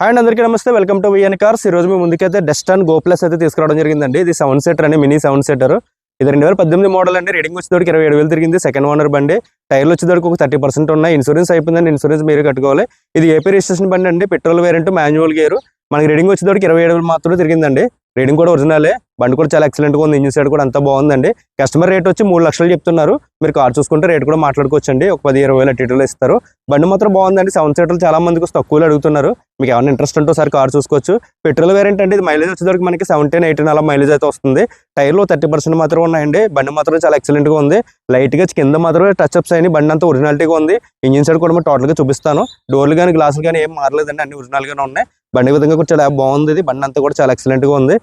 Hi అందరికీ నమస్తే. Welcome to VN cars ఈ రోజు మీ ముందుకైతే డెస్టాన్ గో ప్లస్ అయితే తీసుకురావడం జరిగిందండి. ఇది సెవెన్ సీటర్ అని మినీ సెవెన్ సీటర్ ఇది రెండు వేల పద్దెనిమిది మోడల్ అండి. రీడింగ్ వచ్చేటోడికి ఇరవై ఏడు వేలు తిరిగింది. సెకండ్ ఓనర్ బండి. టైర్లు వచ్చేటోడికి ఒక థర్టీ పర్సెంట్ ఉన్నాయి. ఇన్సూరెన్స్ అయిపోయిందండి. ఇన్సూరెన్స్ మీరు కట్టుకోవాలి. ఇది ఏపీ రిజిస్ట్రేషన్ బండి అండి. పెట్రోల్ వేరెంట్ మాన్యువల్ గేర్ మనకి రీడింగ్ వచ్చేటోడికి ఇరవై ఏడు వేలు మాత్రమే తిరిగిందండి. రీడింగ్ కూడా ఒరిజినలే బండి కూడా చాలా ఎక్సలెంట్గా ఉంది. ఇంజిన్ సైడ్ కూడా అంతా బాగుందండి. కస్టమర్ రేట్ వచ్చి మూడు లక్షలు చెప్తున్నారు. మీరు కార్ చూసుకుంటే రేట్ కూడా మాట్లాడుకోవచ్చండి. ఒక పది ఇరవై వేల టీటర్లు ఇస్తారు. బండి మాత్రం బాగుందండి. సెవెన్ సీటర్లు చాలా మందికి తక్కువలో అడుగుతున్నారు. మీకు ఏమైనా ఇంట్రెస్ట్ ఉంటే ఒకసారి కార్ చూసుకోవచ్చు. పెట్రోల్ వేరియంట్ అంటే ఇది మైలేజ్ వచ్చేసరికి మనకి సెవెంటీన్ ఎయిటీన్ అలా మైలేజ్ అయితే వస్తుంది. టైర్లో థర్టీ పర్సెంట్ మాత్రం ఉన్నాయండి. బండి మాత్రం చాలా ఎక్సలెంట్గా ఉంది. లైట్గా కింద మాత్రమే టచ్ అప్స్ అయినాయి. బండి అంతా ఒరిజినాలిటీగా ఉంది. ఇంజిన్ సైడ్ కూడా టోటల్గా చూపిస్తాను. డోర్లు కానీ గ్లాసులు కానీ ఏం మారలేదండి. అన్ని ఒరిజినల్గానే ఉన్నాయి. బండి విధంగా కూడా చాలా బాగుంది. ఇది బండి అంతా కూడా చాలా ఎక్సలెంట్గా ఉంది.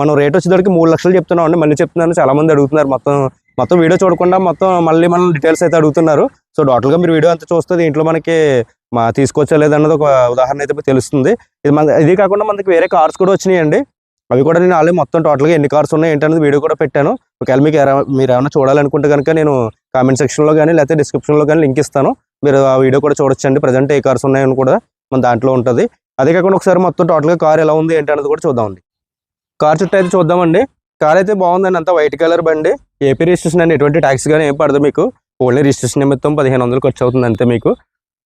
మనం రేట్ వచ్చేసరికి మూడు లక్షలు చెప్తున్నాం అండి. మళ్ళీ చెప్తున్నాను చాలా మంది అడుగుతున్నారు. మొత్తం మొత్తం వీడియో చూడకుండా మొత్తం మళ్ళీ మనం డీటెయిల్స్ అయితే అడుగుతున్నారు. సో టోటల్గా మీరు వీడియో అంతా చూస్తే దీంట్లో మనకి మా తీసుకోవచ్చా లేదన్నది ఒక ఉదాహరణ అయితే మీకు తెలుస్తుంది. ఇది మన ఇది కాకుండా మనకి వేరే కార్స్ కూడా వచ్చినాయండి. అవి కూడా నేను ఆల్రెడీ మొత్తం టోటల్గా ఎన్ని కార్స్ ఉన్నాయి ఏంటనేది వీడియో కూడా పెట్టాను. ఒకవేళ మీకు మీరు ఏమైనా చూడాలనుకుంటే కనుక నేను కామెంట్ సెక్షన్లో కానీ లేకపోతే డిస్క్రిప్షన్లో కానీ లింక్ ఇస్తాను. మీరు ఆ వీడియో కూడా చూడొచ్చండి. ప్రజెంట్ ఏ కార్స్ ఉన్నాయని కూడా మన దాంట్లో ఉంటుంది. అదే కాకుండా ఒకసారి మొత్తం టోటల్గా కార్ ఎలా ఉంది ఏంటి అనేది కూడా చూద్దామండి. కార్ చుట్టూ అయితే చూద్దామండి. కార్ అయితే బాగుందండి అంతా వైట్ కలర్ బండి. ఏపీ రిజిస్ట్రేషన్ అండి ఎటువంటి ట్యాక్స్ కానీ ఏం పడదు మీకు. ఓన్లీ రిజిస్ట్రేషన్ నిమిత్తం పదిహేను వందలు ఖర్చు అవుతుంది అంతే మీకు.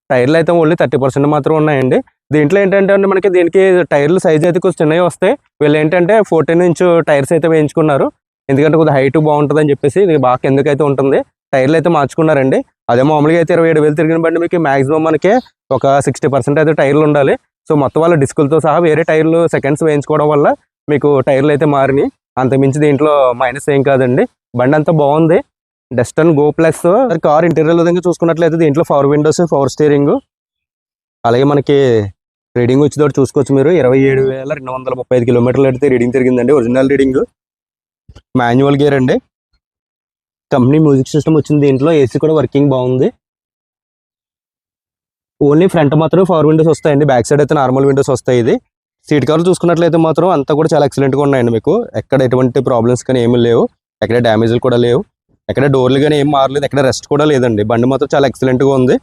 టైర్లు అయితే ఓన్లీ థర్టీ పర్సెంట్ మాత్రం ఉన్నాయండి. దీంట్లో ఏంటంటే అండి మనకి దీనికి టైర్లు సైజ్ అయితే కొంచెం చిన్నవి వస్తాయి వీళ్ళు ఏంటంటే ఫోర్టీన్ ఇంచ్ టైర్స్ అయితే వేయించుకున్నారు. ఎందుకంటే కొద్దిగా హైట్ బాగుంటుంది అని చెప్పేసి ఇది బాగా ఎందుకైతే ఉంటుంది. టైర్లు అయితే మార్చుకున్నారండి. అదే మామూలుగా అయితే ఇరవై ఏడు వేలు తిరిగిన బండి మీకు మాక్సిమం మనకి ఒక సిక్స్టీ పర్సెంట్ అయితే టైర్లు ఉండాలి. సో మొత్తం వాళ్ళ డిస్కులతో సహా వేరే టైర్లు సెకండ్స్ వేయించుకోవడం వల్ల మీకు టైర్లు అయితే మారినాయి. అంతమించి దీంట్లో మైనస్ ఏం కాదండి. బండి అంతా బాగుంది. Datsun go plus car interior విధంగా చూసుకున్నట్లయితే దీంట్లో పవర్ విండోస్ పవర్ స్టీరింగ్ అలాగే మనకి రీడింగ్ వచ్చేటప్పుడు చూసుకోవచ్చు మీరు. ఇరవై ఏడు వేల రెండు వందల ముప్పై ఐదు కిలోమీటర్లు అయితే రీడింగ్ తిరిగిందండి. ఒరిజినల్ రీడింగ్ మాన్యువల్ గేర్ అండి. కంపెనీ మ్యూజిక్ సిస్టమ్ వచ్చింది దీంట్లో. ఏసీ కూడా వర్కింగ్ బాగుంది. ఓన్లీ ఫ్రంట్ మాత్రం పవర్ విండోస్ వస్తాయండి. బ్యాక్ సైడ్ అయితే నార్మల్ విండోస్ వస్తాయి ఇది. సీట్ కవర్ చూసుకున్నట్లయితే మాత్రం అంతా కూడా చాలా ఎక్సలెంట్గా ఉన్నాయండి మీకు. ఎక్కడ ఎటువంటి ప్రాబ్లమ్స్ కానీ ఏమీ లేవు. ఎక్కడ డ్యామేజ్లు కూడా లేవు. ఎక్కడ డోర్లు కానీ ఏం మారలేదు. ఎక్కడ రెస్ట్ కూడా లేదండి. బండి మాత్రం చాలా ఎక్సలెంట్గా ఉంది.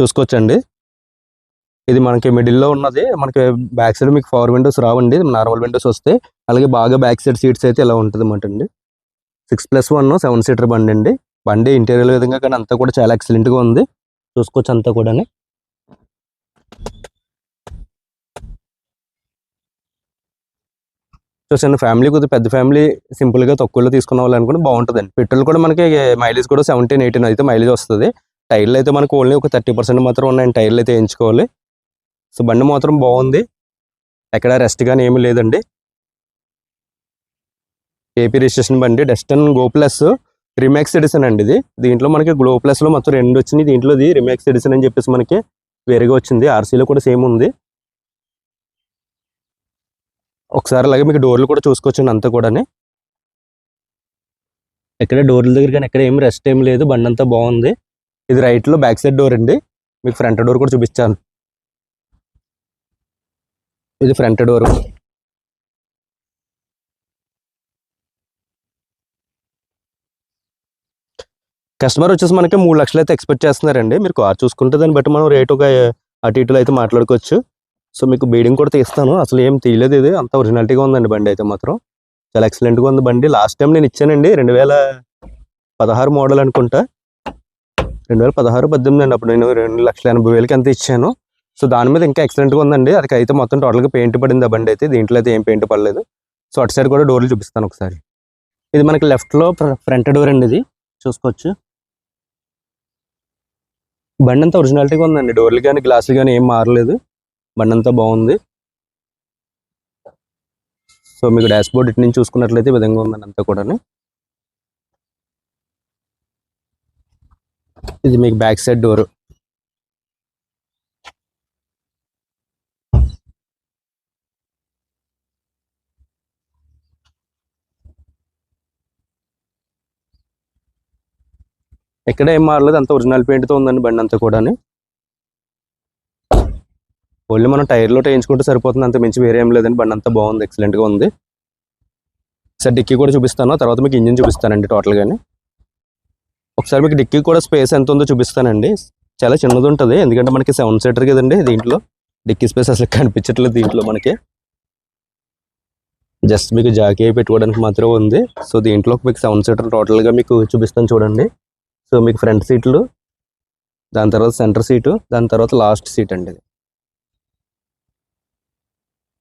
చూసుకోవచ్చండి. ఇది మనకి మిడిల్లో ఉన్నది. మనకి బ్యాక్ సైడ్ మీకు పవర్ విండోస్ రావండి. నార్మల్ విండోస్ వస్తే. అలాగే బాగా బ్యాక్ సైడ్ సీట్స్ అయితే ఇలా ఉంటుంది అన్నమాట అండి six plus one seven seater బండి అండి. బండి ఇంటీరియర్ విధంగా కానీ అంతా కూడా చాలా ఎక్సలెంట్గా ఉంది. చూసుకోవచ్చు అంతా కూడా చూసాను ఫ్యామిలీ కొద్దిగా పెద్ద ఫ్యామిలీ సింపుల్గా తక్కువలో తీసుకున్న వాళ్ళు అనుకుంటే బాగుంటుందండి. పెట్రోల్ కూడా మనకి మైలేజ్ కూడా సెవెంటీన్ ఎయిటీన్ అయితే మైలేజ్ వస్తుంది. టైర్లు అయితే మనకు ఓన్లీ ఒక థర్టీ పర్సెంట్ మాత్రం ఉన్నాయండి టైర్లు అయితే వేయించుకోవాలి. సో బండి మాత్రం బాగుంది. ఎక్కడ రెస్ట్ కానీ ఏమీ లేదండి. ఏపీ రిజిస్ట్రేషన్ బండి Datsun go plus remix edition అండి ఇది. దీంట్లో మనకి గ్లో ప్లస్లో మొత్తం రెండు వచ్చినాయి. దీంట్లో ఇది రిమాక్స్ ఎడిషన్ అని చెప్పేసి మనకి వేరేగా వచ్చింది. ఆర్సీలో కూడా సేమ్ ఉంది. ఒకసారి అలాగే మీకు డోర్లు కూడా చూసుకోవచ్చు అంతా కూడా ఎక్కడ డోర్ల దగ్గర కానీ ఎక్కడ ఏం రెస్ట్ ఏం లేదు. బండి అంతా బాగుంది. ఇది రైట్లో బ్యాక్ సైడ్ డోర్ అండి. మీకు ఫ్రంట్ డోర్ కూడా చూపించాను ఇది ఫ్రంట్ డోర్ కస్టమర్ వచ్చేసి మనకి మూడు లక్షలు అయితే ఎక్స్పెక్ట్ చేస్తున్నారండి. మీరు కార్ చూసుకుంటే దాన్ని బట్టి మనం రేటు ఒక అటు ఇటులో అయితే మాట్లాడుకోవచ్చు. సో మీకు బీడింగ్ కూడా తీస్తాను. అసలు ఏం తీయలేదు ఇది. అంత ఒరిజినాలిటీగా ఉందండి బండి అయితే మాత్రం. చాలా ఎక్సలెంట్గా ఉంది బండి. లాస్ట్ టైం నేను ఇచ్చానండి. రెండు వేల పదహారు మోడల్ అనుకుంటా. రెండు వేల పదహారు పద్దెనిమిది అండి. అప్పుడు నేను రెండు లక్షల ఎనభై వేలకి అంత ఇచ్చాను. సో దాని మీద ఇంకా ఎక్సలెంట్గా ఉందండి. అది అయితే మొత్తం టోటల్గా పెయింట్ పడింది ఆ బండి అయితే. దీంట్లో అయితే ఏం పెయింట్ పడలేదు. సో అటు సైడ్ కూడా డోర్లు చూపిస్తాను ఒకసారి. ఇది మనకి లెఫ్ట్లో ఫ్రంట్ డోర్ అండి ఇది. చూసుకోవచ్చు. బండి అంతా ఒరిజినాలిటీగా ఉందండి. డోర్లు కానీ గ్లాసులు కానీ ఏం మారలేదు. బండి అంతా బాగుంది. సో మీకు డాష్ బోర్డ్ ఇటు నుంచి చూసుకున్నట్లయితే విధంగా ఉందండి అంతా కూడా ఇది మీకు బ్యాక్ సైడ్ డోర్ ఎక్కడ ఏం మారలేదు అంత ఒరిజినల్ పెయింట్తో ఉందండి బండి అంతా కూడా ఓన్లీ మనం టైర్లో వేయించుకుంటే సరిపోతుంది అంత మించి వేరే ఏం లేదండి బండి అంతా బాగుంది ఎక్సలెంట్గా ఉంది. సార్ డిక్కీ కూడా చూపిస్తాను తర్వాత మీకు ఇంజిన్ చూపిస్తానండి టోటల్గానే ఒకసారి మీకు డిక్కీ కూడా స్పేస్ ఎంత ఉందో చూపిస్తానండి. చాలా చిన్నది ఉంటుంది ఎందుకంటే మనకి సెవెన్ సీటర్ కదండి దీంట్లో. డిక్కీ స్పేస్ అసలు కనిపించట్లేదు దీంట్లో మనకి. జస్ట్ మీకు జాకీ పెట్టుకోవడానికి మాత్రమే ఉంది. సో దీంట్లో మీకు సెవెన్ సీటర్ టోటల్గా మీకు చూపిస్తాను చూడండి. సో మీకు ఫ్రంట్ సీట్లు దాని తర్వాత సెంటర్ సీటు దాని తర్వాత లాస్ట్ సీట్ అండి ఇది.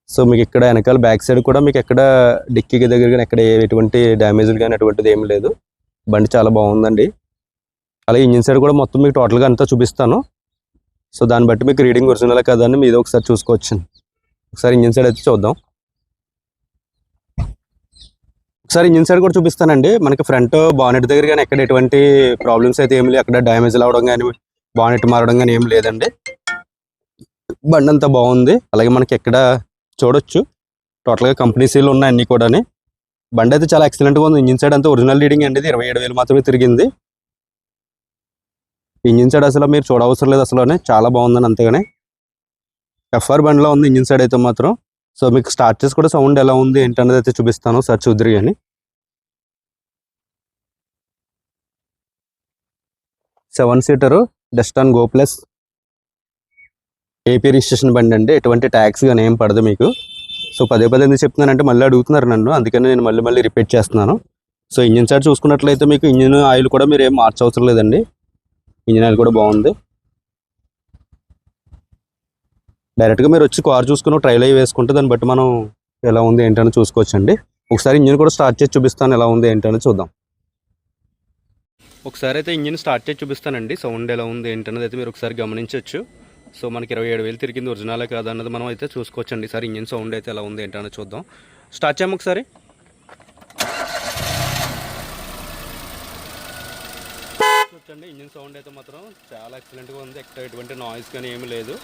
సో మీకు ఇక్కడ వెనకాల బ్యాక్ సైడ్ కూడా మీకు ఎక్కడ డిక్కీకి దగ్గర కానీ ఎక్కడ ఏ- ఎటువంటి డ్యామేజ్లు కానీ అటువంటిది ఏం లేదు. బండి చాలా బాగుందండి. అలాగే ఇంజిన్ సైడ్ కూడా మొత్తం మీకు టోటల్గా అంతా చూపిస్తాను. సో దాన్ని బట్టి మీకు రీడింగ్ ఒరిజినల్ కదా అని మీద ఒకసారి చూసుకోవచ్చు ఒకసారి ఇంజిన్ సైడ్ అయితే చూద్దాం. ఒకసారి ఇంజిన్ సైడ్ కూడా చూపిస్తానండి. మనకి ఫ్రంట్ బానెట్ దగ్గర కానీ ఎక్కడ ఎటువంటి ప్రాబ్లమ్స్ అయితే ఏమి లేవు అక్కడ డ్యామేజ్ అవడం కానీ బానెట్ మారడం కానీ ఏం లేదండి. బండి అంతా బాగుంది. అలాగే మనకి ఎక్కడ చూడొచ్చు. టోటల్గా కంపెనీ సీల్ ఉన్నాయి అన్ని కూడా బండి అయితే చాలా ఎక్సలెంట్గా ఉంది. ఇంజిన్ సైడ్ అంతా ఒరిజినల్ రీడింగ్ అండి ఇది. ఇరవై ఏడు వేలు మాత్రమే తిరిగింది. ఇంజిన్ సైడ్ అసలు మీరు చూడవసరం లేదు అసలు చాలా బాగుందని అంతేగానే. ఎఫ్ఆర్ బండిలో ఉంది ఇంజిన్ సైడ్ అయితే మాత్రం. సో మీకు స్టార్ట్ చేసి కూడా సౌండ్ ఎలా ఉంది ఏంటనేది అయితే చూపిస్తాను సార్ చూద్దరు అని seven seater Datsun go plus AP registration బండి అండి. ఎటువంటి ట్యాక్స్ కానీ ఏం పడదు మీకు. సో పదే పదే ఎందుకు చెప్తున్నానంటే మళ్ళీ అడుగుతున్నారు నన్ను. అందుకని నేను మళ్ళీ మళ్ళీ రిపీట్ చేస్తున్నాను. సో ఇంజిన్ సైడ్ చూసుకున్నట్లయితే మీకు ఇంజిన్ ఆయిల్ కూడా మీరు ఏం మార్చవసరం లేదండి. ఇంజిన్ ఆయిల్ కూడా బాగుంది. డైరెక్ట్గా మీరు వచ్చి కార్ చూసుకుని ట్రైల్ అయ్యి వేసుకుంటే దాన్ని బట్టి మనం ఎలా ఉంది ఏంటని చూసుకోవచ్చండి. ఒకసారి ఇంజిన్ కూడా స్టార్ట్ చేసి చూపిస్తాను ఎలా ఉంది ఏంటని చూద్దాం. ఒకసారి అయితే ఇంజిన్ స్టార్ట్ చేసి చూపిస్తానండి. సౌండ్ ఎలా ఉంది ఏంటనేది అయితే మీరు ఒకసారి గమనించవచ్చు సో మనకి ఇరవై ఏడు వేలు తిరిగింది ఒరిజినలే కాదన్నది మనం అయితే చూసుకోవచ్చండి. సార్ ఇంజిన్ సౌండ్ అయితే ఎలా ఉంది ఏంటనేది చూద్దాం. స్టార్ట్ చేయము ఒకసారి. చూడండి ఇంజిన్ సౌండ్ అయితే మాత్రం చాలా ఎక్సలెంట్గా ఉంది. ఎక్కడ ఎటువంటి నాయిస్ కానీ ఏమీ లేదు.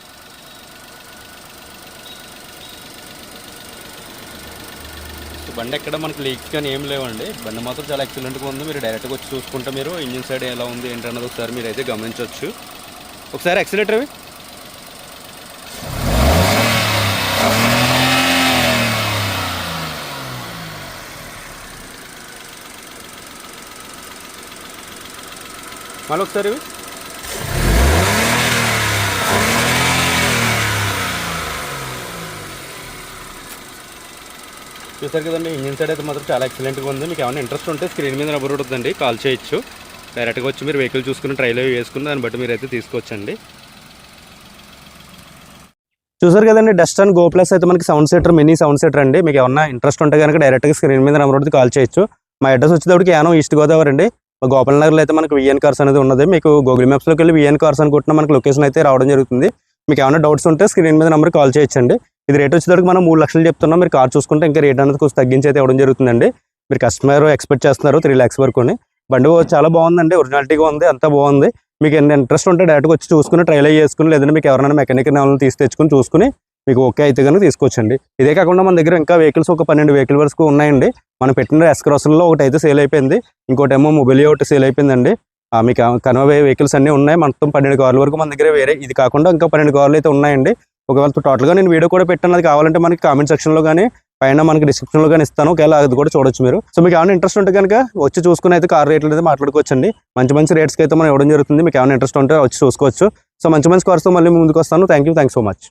సో బండి ఎక్కడ మనకి లీక్ కానీ ఏం లేవండి. బండి మాత్రం చాలా ఎక్సలెంట్గా ఉంది. మీరు డైరెక్ట్గా వచ్చి చూసుకుంటే మీరు ఇంజిన్ సైడ్ ఎలా ఉంది ఏంటన్నది ఒకసారి మీరు అయితే గమనించవచ్చు ఒకసారి ఎక్సలేటర్ అవి. మళ్ళీ ఒకసారి చూసారు కదండి ఇంజిన్ సైడ్ అయితే మాత్రం చాలా ఎక్సలెంట్గా ఉంది. మీకు ఏమైనా ఇంట్రెస్ట్ ఉంటే స్క్రీన్ మీద నెంబర్ ఉంటుందండి కాల్ చేయొచ్చు. డైరెక్ట్గా వచ్చి మీరు వెహికల్ చూసుకుని ట్రైలో వేసుకుని దాన్ని బట్టి మీరు అయితే తీసుకోవచ్చండి చూసారు కదండి డస్ట్ అండ్ గో ప్లస్ అయితే మనకి sound seater mini sound seater అండి. మీకు ఏమన్నా ఇంట్రెస్ట్ ఉంటే కనుక డైరెక్ట్గా స్క్రీన్ మీద నెంబర్ ఉంటుంది కాల్ చేయొచ్చు. మా అడ్రస్ వచ్చేటప్పటికి ఏమో ఈస్ట్ గోదావరి అండి. గోపాల నగర్లో అయితే మనకి విఎన్ కార్స్ అనేది ఉన్నది. మీకు గూగుల్ మ్యాప్స్లోకి వెళ్ళి విఎన్ కార్స్ అనుకుంటున్నా మనకి లొకేషన్ అయితే రావడం జరుగుతుంది. మీకు ఏమైనా డౌట్స్ ఉంటే స్క్రీన్ మీద నెంబర్ కాల్ చేయొచ్చండి. ఇది రేట్ వచ్చేటప్పుడు మనం మూడు లక్షలు చెప్తున్నాం. మీరు కార్ చూసుకుంటే ఇంకా రేట్ అనేది కొంచెం తగ్గించి అయితే ఇవ్వడం జరుగుతుందండి. మీరు కస్టమర్ ఎక్స్పెక్ట్ చేస్తున్నారు త్రీ ల్యాక్స్ వరకు బండి చాలా బాగుందండి. ఒరిజినాలిటీగా ఉంది. అంతా బాగుంది. మీకు ఎన్ని ఇంట్రెస్ట్ ఉంటే డైరెక్ట్గా వచ్చి చూసుకుని ట్రైల్ అయ్యి చేసుకుని లేదంటే మీకు ఎవరైనా మెకానిక్ వాళ్ళని తీసి తెచ్చుకుని చూసుకుని మీకు ఓకే అయితే కనుక తీసుకోవచ్చండి ఇదే కాకుండా మన దగ్గర ఇంకా వెహికల్స్ ఒక పన్నెండు వెహికల్ వరకు ఉన్నాయండి. మనం పెట్టిన ఎస్క్రాసన్లో ఒకటి అయితే సేల్ అయిపోయింది. ఇంకోటేమో మొబైల్ ఒకటి సేల్ అయిపోయిందండి. మీకు కన్వే వెహికల్స్ అన్నీ ఉన్నాయి. మొత్తం పన్నెండు కార్ల వరకు మన దగ్గర వేరే. ఇది కాకుండా ఇంకా పన్నెండు కార్లు అయితే ఉన్నాయండి. ఒకవేళ టోటల్గా నేను వీడియో కూడా పెట్టాను. అది కావాలంటే మనకి కామెంట్ సెక్షన్లో కానీ పైన మనకి డిస్క్రిప్షన్లో కానీ ఇస్తాను. ఒకవేళ అది కూడా చూడొచ్చు మీరు. సో మీకు ఏమైనా ఇంట్రెస్ట్ ఉంటే కనుక వచ్చి చూసుకుని అయితే కార్ రేట్లు అయితే మాట్లాడుకోవచ్చండి. మంచి మంచి రేట్స్కి అయితే మనం ఇవ్వడం జరుగుతుంది. మీకు ఏమైనా ఇంట్రెస్ట్ ఉంటే వచ్చి చూసుకోవచ్చు. సో మంచి మంచి కార్స్తో మళ్ళీ ముందుకు వస్తాను. Thank you thank so much